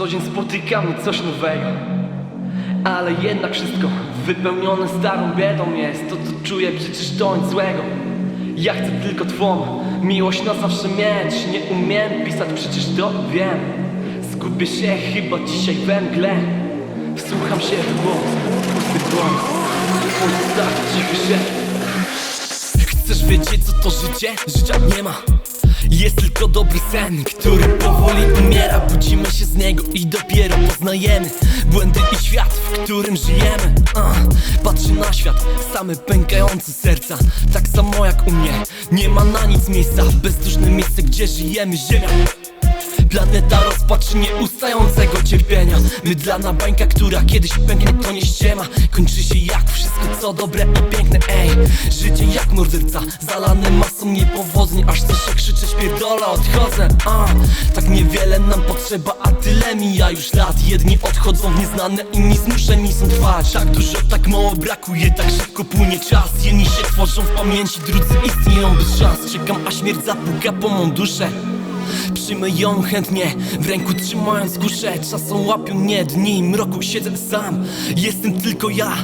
Co dzień spotykam mnie coś nowego. Ale jednak wszystko wypełnione starą biedą jest To co czuję przecież to nic złego. Ja chcę tylko twą miłość na zawsze mieć. Nie umiem pisać przecież to wiem. Skupię się chyba dzisiaj we mgle. Wsłucham się w głos, pusty głos cichy się. Chcesz wiedzieć co to życie? Życia nie ma. Jest tylko dobry sen, który powoli umiera I dopiero poznajemy Błędy i świat, w którym żyjemy. Uh, Patrzę na świat, same pękające serca. Tak samo jak u mnie, nie ma na nic miejsca. Bezduszne miejsce, gdzie żyjemy, ziemia. Planeta rozpaczy nieustającego cierpienia. Mydlana bańka, która kiedyś pęknie to nie ściema. Kończy się jak wszystko co dobre i piękne, ej. Życie jak morderca, zalane masą niepowodzeń. Aż słyszę krzyczeć pierdolę, odchodzę, a. Tak niewiele nam potrzeba, a tyle mija. Już lat Jedni odchodzą w nieznane, inni zmuszeni są trwać. Tak dużo, tak mało brakuje, tak szybko płynie czas. Jedni się tworzą w pamięci, drudzy istnieją bez szans. Czekam aż śmierć zapuka po mą duszę Przyjmę ją chętnie, w ręku trzymając kuszę. Czasem łapią mnie dni mroku, siedzę sam. Jestem tylko ja,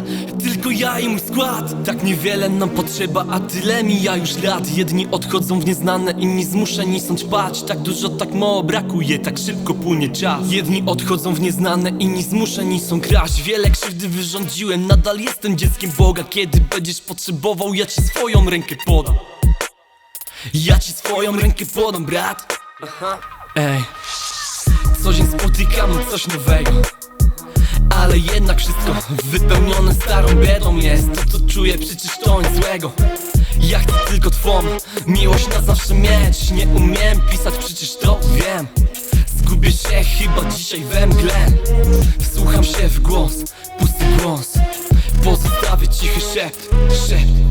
tylko ja i mój skład. Tak niewiele nam potrzeba, a tyle mija już lat Jedni odchodzą w nieznane, inni zmuszeni są ćpać Tak dużo, tak mało brakuje, tak szybko płynie czas. Jedni odchodzą w nieznane, inni zmuszeni są kraść. Wiele krzywdy wyrządziłem, nadal jestem dzieckiem Boga. Kiedy będziesz potrzebował, ja ci swoją rękę podam. Ja ci swoją rękę podam, brat Ej Co dzień spotykam coś nowego. Ale jednak wszystko wypełnione starą biedą jest. To co czuję przecież to nic złego. Ja chcę tylko twą miłość na zawsze mieć. Nie umiem pisać przecież to wiem. Zgubię się chyba dzisiaj we mgle. Wsłucham się w głos, pusty głos. Pozostawię cichy szept, szept